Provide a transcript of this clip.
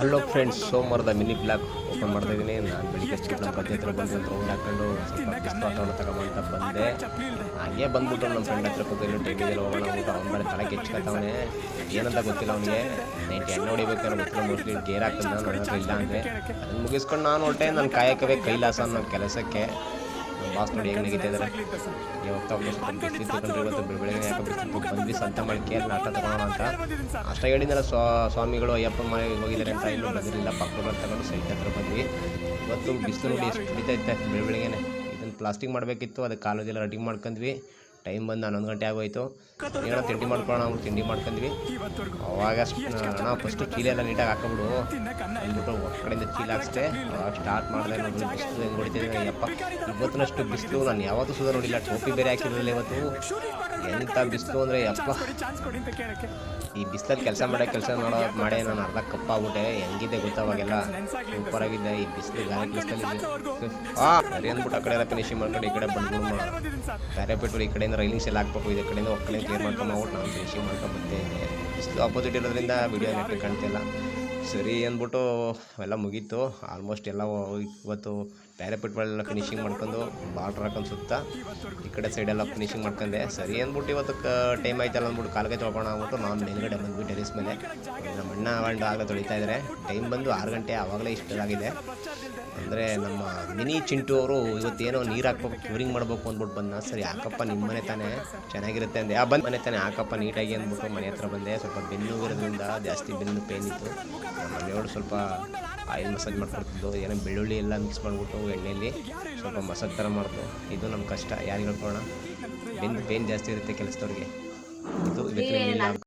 Hello friends, ಸೋಮವಾರದ mini blog open ಮಾಡ್ತಾ ಇದ್ದೀನಿ. ನಾನು ಬೆಳಿಗ್ಗೆ ಅಷ್ಟು ನಮ್ಮ ಹತ್ರ ಬಂದು ಒಂದು ರೌಂಡ್ ಹಾಕೊಂಡು ವಾತಾವರಣ ತಗೊಂಬಂತ ಬಂದೆ. ಹಾಗೆ ಬಂದ್ಬಿಟ್ಟು ನಮ್ಮ ಫ್ರೆಂಡ್ ಹತ್ರ ಕೂತಿಲ್ಲ ಟಿ ವಿಯಲ್ಲಿ ಹೋಗೋಣ ಅಂತ ಅವ್ನ ಮೇಲೆ ತಲೆ ಕೆಚ್ಕೊತಾವನೆ. ಏನಂತ ಗೊತ್ತಿಲ್ಲ ಅವನಿಗೆ. ನೈಟ್ ಎಣ್ಣೆ ಹೊಡಿಬೇಕು ಅನ್ನೋ ಗೊತ್ತಿಲ್ಲ ಮೋಸ್ಟ್ಲಿ ಗೇರ್ ಹಾಕ್ತಾನೆ ನಾನು ಇಲ್ಲ ಅಂದರೆ ಅದನ್ನು ಮುಗಿಸ್ಕೊಂಡು ನಾನು ಹೊಟ್ಟೆ ನನ್ನ ಕಾಯಕವೇ ಕೈಲಾಸ ಅನ್ನೋ ಕೆಲಸಕ್ಕೆ. ಬಾಸ್ ನೋಡಿ ಹೇಗೆ ನೆಗಿತಾ ಇದ್ದಾರೆ ಹೋಗ್ತಾ ಹೋಗ್ತಾ ಸ್ವಲ್ಪ ಇವತ್ತು ಬೆಳಗ್ಗೆ ಯಾಕೆ ಬಿಸಿಲು ಬಂದ್ವಿ ಸಂತ ಮಾಡಿ ಕೇರ್ ನಾಟ ಅಂತ. ಅಷ್ಟ ಹೇಳಿದ್ನಲ್ಲ ಸ್ವಾ ಸ್ವಾಮಿಗಳು ಅಯ್ಯಪ್ಪ ಮನೆಗೆ ಹೋಗಿದ್ದಾರೆ ಅಂತ ಇನ್ನೂ ಬಂದಿರಲಿಲ್ಲ ಪಕ್ಕದ ತಗೊಂಡು ಸೈಟ್ ಹತ್ರ ಬಂದ್ವಿ. ಇವತ್ತು ಬಿಸಿಲು ನೋಡಿ ಎಷ್ಟು ಹಿಡಿತೈತೆ ಇತ್ತು. ಬೆಳಗ್ಗೆನೆ ಇದನ್ನು ಪ್ಲಾಸ್ಟಿಕ್ ಮಾಡಬೇಕಿತ್ತು. ಅದಕ್ಕೆ ಕಾಲೇಜೆಲ್ಲ ರೆಡಿ ಮಾಡ್ಕೊಂಡ್ವಿ ಟೈಮ್ ಬಂದು ಹನ್ನೊಂದು ಗಂಟೆ ಆಗೋಯ್ತು. ಏನೋ ತಿಂಡಿ ಮಾಡ್ಕೊಳ್ಳೋಣ ಅವ್ರು ತಿಂಡಿ ಮಾಡ್ಕೊಂಡ್ವಿ. ಅವಾಗ ಅಣ್ಣ ಫಸ್ಟು ಚೀಲ ಎಲ್ಲ ನೀಟಾಗಿ ಹಾಕೊಂಬಿಡು ಅಂದ್ಬಿಟ್ಟು ಕಡೆಯಿಂದ ಚೀಲ ಹಾಕ್ಸ್ದೆ. ಸ್ಟಾರ್ಟ್ ಮಾಡಿದೆ ನೋಡಿ, ಬಿಸಿಲು ಹೆಂಗೆ ಹೊಡಿತಿದ್ದೀನಿ ಅಯ್ಯಪ್ಪ ಇವತ್ತಿನಷ್ಟು ಬಿಸಿಲು, ನಾನು ಯಾವತ್ತೂ ಸುಧಾ ನೋಡಿಲ್ಲ. ಟೋಪಿ ಬೇರೆ ಹಾಕಿರಲಿಲ್ಲ ಇವತ್ತು. ಎಂಥ ಬಿಸಿಲು ಅಂದರೆ ಯಪ್ಪ. ಈ ಬಿಸಿಲಲ್ಲಿ ಕೆಲಸ ಮಾಡೋ ಕೆಲಸ ಮಾಡೋ ಮಾಡೇ ನಾನು ಅರ್ಧ ಕಪ್ಪಾಗ್ಬಿಟ್ಟೆ ಹೆಂಗಿದೆ ಗೊತ್ತಾವಾಗೆಲ್ಲ ಸೂಪರ್ ಆಗಿದೆ. ಈ ಬಿಸಿಲು ಗಾಳಿ ಬಿಸಿಲಲ್ಲಿ ಹಾಂ ಸರಿ ಅಂದ್ಬಿಟ್ಟು ಆ ಕಡೆ ಎಲ್ಲ ಫಿನಿಶಿಂಗ್ ಮಾಡ್ಕೊಂಡು ಈ ಕಡೆ ಬಂದು ಬೇರೆ ಪೆಟ್ರೋಲ್ ಈ ಕಡೆಯಿಂದ ರೈಲಿಂಗ್ಸ್ ಎಲ್ಲ ಹಾಕ್ಬೇಕು ಈ ಕಡೆಯಿಂದ ಒಕ್ಕಲೆ ಕ್ಲಿಯರ್ ಮಾಡ್ಕೊಂಡು ನಾನು ಫಿನಿಶಿಂಗ್ ಮಾಡ್ಕೊಂಡು ಬಂದೆ ಆಪೋಸಿಟ್ ಇರೋದ್ರಿಂದ ವಿಡಿಯೋ ನೆಟ್ಟು ಕಾಣ್ತಿಲ್ಲ. ಸರಿ ಅಂದ್ಬಿಟ್ಟು ಎಲ್ಲ ಮುಗೀತು. ಆಲ್ಮೋಸ್ಟ್ ಎಲ್ಲ ಇವತ್ತು ಬೇರೆ ಪೆಟ್ರೋಲೆಲ್ಲ ಫಿನಿಶಿಂಗ್ ಮಾಡ್ಕೊಂಡು ಬಾರ್ಡ್ರ್ ಹಾಕೊಂಡು ಸುತ್ತ ಈ ಕಡೆ ಸೈಡೆಲ್ಲ ಫಿನಿಶಿಂಗ್ ಮಾಡ್ಕೊಂಡೆ. ಸರಿ ಅಂದ್ಬಿಟ್ಟು ಇವತ್ತು ಟೈಮ್ ಆಯ್ತಲ್ಲ ಅಂದ್ಬಿಟ್ಟು ಕಾಲ್ಗೆ ತೊಳ್ಕೊಂಡು ಅಂದ್ಬಿಟ್ಟು ನಾನು ಮೇಲ್ಗಡೆ ಬಂದ್ಬಿಟ್ಟು ಟೆರಿಸ್ ಮೇಲೆ. ನಮ್ಮ ಅಣ್ಣ ಆಗ ತೊಳಿತಾ ಇದ್ದಾರೆ ಟೈಮ್ ಬಂದು ಆರು ಗಂಟೆ ಆವಾಗಲೇ ಇಷ್ಟದಾಗಿದೆ ಅಂದರೆ ನಮ್ಮ ಮಿನಿ ಚಿಂಟು ಅವರು ಇವತ್ತೇನೋ ನೀರು ಹಾಕ್ಬೇಕು ಕ್ಯೂರಿಂಗ್ ಮಾಡಬೇಕು ಅಂದ್ಬಿಟ್ಟು ಬಂದ ಸರಿ ಹಾಕಪ್ಪ ನಿಮ್ಮ ಮನೆ ತಾನೇ ಚೆನ್ನಾಗಿರುತ್ತೆ ಅಂದೆ. ಆ ಬಂದು ಮನೆ ತಾನೇ ಹಾಕಪ್ಪ ನೀಟಾಗಿ ಅಂದ್ಬಿಟ್ಟು ಮನೆ ಹತ್ರ ಬಂದೆ. ಸ್ವಲ್ಪ ಬೆನ್ನು ಇರೋದ್ರಿಂದ ಜಾಸ್ತಿ ಬೆನ್ನು ಪೇನ್ ಇತ್ತು. ಮನೆಯವರು ಸ್ವಲ್ಪ ಆಯಿಲ್ ಮಸಾಜ್ ಮಾಡ್ಕೊಡ್ತಿದ್ದು ಏನೋ ಬೆಳ್ಳುಳ್ಳಿ ಎಲ್ಲ ಮಿಕ್ಸ್ ಮಾಡಿಬಿಟ್ಟು ಎಣ್ಣೆಯಲ್ಲಿ ಸ್ವಲ್ಪ ಮಸಾಜ್ ಥರ ಮಾಡ್ತು ಇದು ನಮ್ಮ ಕಷ್ಟ ಯಾರಿಗೆ ಹೇಳ್ಕೊಳ್ಳೋಣ ಬೆನ್ನು ಪೇನ್ ಜಾಸ್ತಿ ಇರುತ್ತೆ ಕೆಲಸದವ್ರಿಗೆ. ಇದು ಇವತ್ತಿನ